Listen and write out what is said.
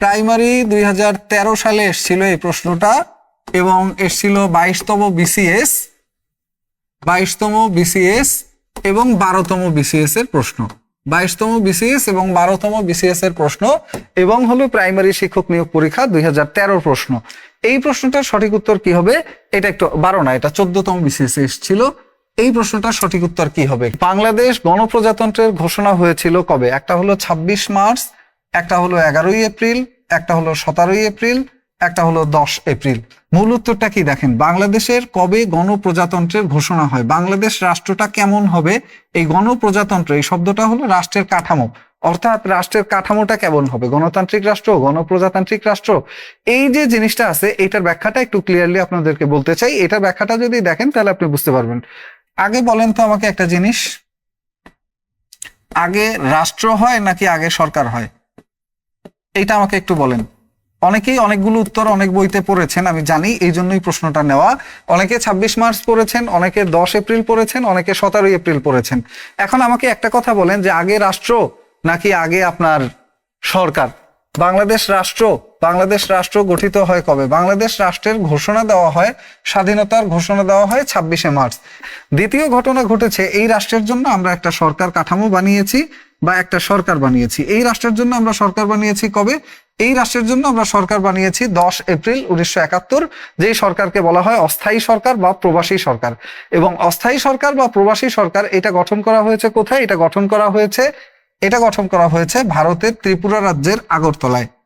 Primary দুই হাজার তেরো সালে এসেছিল এই প্রশ্নটা এবং এসেছিল বাইশতম বিসিএস বাইশতম বিসিএস এবং বারোতম বিসিএস এর প্রশ্ন। বাইশতম বিসিএস এবং বারোতম বিসিএস এর প্রশ্ন এবং হলো প্রাইমারি শিক্ষক নিয়োগ পরীক্ষা দুই হাজার তের প্রশ্ন। এই প্রশ্নটার সঠিক উত্তর কি হবে? এটা একটু বারো না, এটা চোদ্দতম বিসিএস এসেছিল। এই প্রশ্নটার সঠিক উত্তর কি হবে? বাংলাদেশ গণপ্রজাতন্ত্রের ঘোষণা হয়েছিল কবে? একটা হলো ২৬ মার্চ একটা হলো এগারোই এপ্রিল, একটা হলো সতেরোই এপ্রিল, একটা হলো দশ এপ্রিল। মূল উত্তরটা কি দেখেন? বাংলাদেশের কবে গণপ্রজাতন্ত্রের ঘোষণা হয়? বাংলাদেশ রাষ্ট্রটা কেমন হবে? এই গণপ্রজাতন্ত্র, এই শব্দটা হলো রাষ্ট্রের কাঠামো। অর্থাৎ রাষ্ট্রের কাঠামোটা কেমন হবে? গণতান্ত্রিক রাষ্ট্র, গণপ্রজাতান্ত্রিক রাষ্ট্র? এই যে জিনিসটা আছে, এটার ব্যাখ্যাটা একটু ক্লিয়ারলি আপনাদেরকে বলতে চাই। এটার ব্যাখ্যাটা যদি দেখেন, তাহলে আপনি বুঝতে পারবেন। আগে বলেন তো আমাকে একটা জিনিস। আগে রাষ্ট্র হয় নাকি আগে সরকার হয়? এইটা আমাকে একটু বলেন। অনেকেই অনেকগুলো উত্তর অনেক বইতে পড়েছেন, আমি জানি, এই জন্যই প্রশ্নটা নেওয়া। অনেকে ২৬ মার্চ পড়েছেন, অনেকে দশ এপ্রিল পড়েছেন, অনেকে সতেরোই এপ্রিল পড়েছেন। এখন আমাকে একটা কথা বলেন যে আগে রাষ্ট্র নাকি আগে আপনার সরকার? বাংলাদেশ রাষ্ট্র বাংলাদেশ রাষ্ট্র গঠিত হয় কবে? বাংলাদেশ রাষ্ট্রের ঘোষণা দেওয়া হয়, স্বাধীনতার ঘোষণা দেওয়া হয় ছাব্বিশে মার্চ। দ্বিতীয় ঘটনা ঘটেছে, এই রাষ্ট্রের জন্য আমরা একটা সরকার কাঠামো বানিয়েছি বা একটা সরকার বানিয়েছি। এই রাষ্ট্রের জন্য আমরা সরকার বানিয়েছি কবে? এই রাষ্ট্রের জন্য আমরা সরকার বানিয়েছি দশ এপ্রিল উনিশশো একাত্তর, যেই সরকারকে বলা হয় অস্থায়ী সরকার বা প্রবাসী সরকার। এবং অস্থায়ী সরকার বা প্রবাসী সরকার, এটা গঠন করা হয়েছে কোথায়? এটা গঠন করা হয়েছে, এটা গঠন করা হয়েছে ভারতের ত্রিপুরা রাজ্যের আগরতলায়।